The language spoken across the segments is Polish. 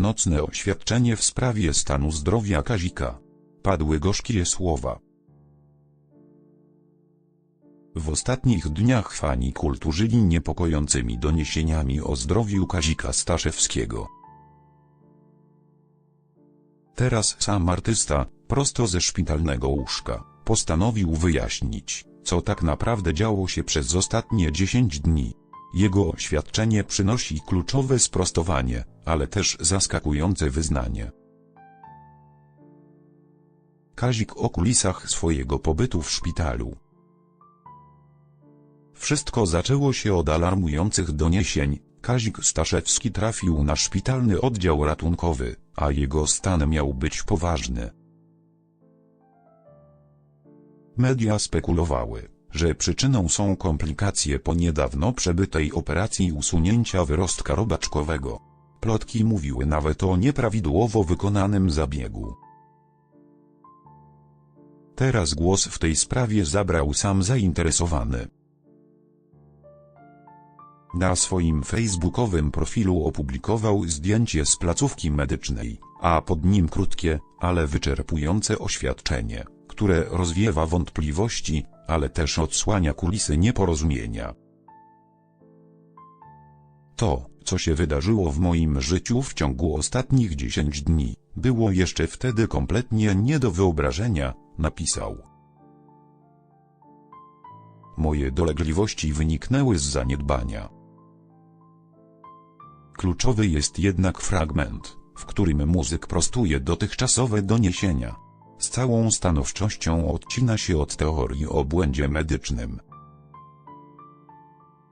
Nocne oświadczenie w sprawie stanu zdrowia Kazika. Padły gorzkie słowa. W ostatnich dniach fani kultu żyli niepokojącymi doniesieniami o zdrowiu Kazika Staszewskiego. Teraz sam artysta, prosto ze szpitalnego łóżka, postanowił wyjaśnić, co tak naprawdę działo się przez ostatnie 10 dni. Jego oświadczenie przynosi kluczowe sprostowanie, ale też zaskakujące wyznanie. Kazik o kulisach swojego pobytu w szpitalu. Wszystko zaczęło się od alarmujących doniesień. Kazik Staszewski trafił na szpitalny oddział ratunkowy, a jego stan miał być poważny. Media spekulowały, że przyczyną są komplikacje po niedawno przebytej operacji usunięcia wyrostka robaczkowego. Plotki mówiły nawet o nieprawidłowo wykonanym zabiegu. Teraz głos w tej sprawie zabrał sam zainteresowany. Na swoim facebookowym profilu opublikował zdjęcie z placówki medycznej, a pod nim krótkie, ale wyczerpujące oświadczenie, które rozwiewa wątpliwości, ale też odsłania kulisy nieporozumienia. To, co się wydarzyło w moim życiu w ciągu ostatnich 10 dni, było jeszcze wtedy kompletnie nie do wyobrażenia, napisał. Moje dolegliwości wyniknęły z zaniedbania. Kluczowy jest jednak fragment, w którym muzyk prostuje dotychczasowe doniesienia. Z całą stanowczością odcina się od teorii o błędzie medycznym.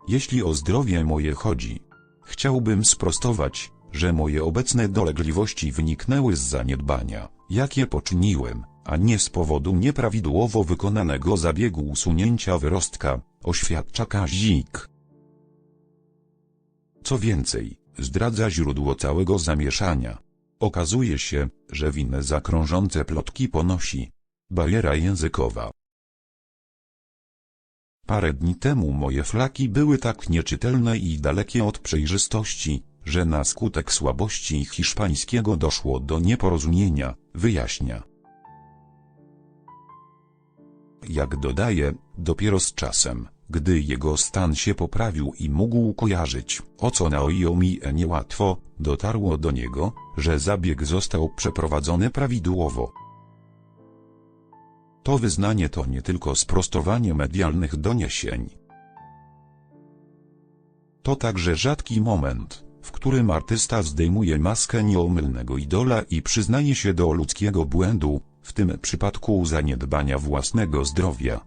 Jeśli o zdrowie moje chodzi, chciałbym sprostować, że moje obecne dolegliwości wyniknęły z zaniedbania, jakie poczyniłem, a nie z powodu nieprawidłowo wykonanego zabiegu usunięcia wyrostka, oświadcza Kazik. Co więcej, zdradza źródło całego zamieszania. Okazuje się, że winę za krążące plotki ponosi bariera językowa. Parę dni temu moje flaki były tak nieczytelne i dalekie od przejrzystości, że na skutek słabości hiszpańskiego doszło do nieporozumienia, wyjaśnia. Jak dodaje, dopiero z czasem, gdy jego stan się poprawił i mógł kojarzyć, o co Naoyo mi niełatwo, dotarło do niego, że zabieg został przeprowadzony prawidłowo. To wyznanie to nie tylko sprostowanie medialnych doniesień. To także rzadki moment, w którym artysta zdejmuje maskę nieomylnego idola i przyznaje się do ludzkiego błędu, w tym przypadku zaniedbania własnego zdrowia.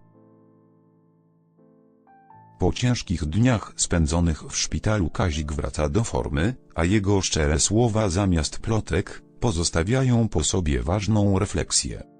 Po ciężkich dniach spędzonych w szpitalu Kazik wraca do formy, a jego szczere słowa zamiast plotek, pozostawiają po sobie ważną refleksję.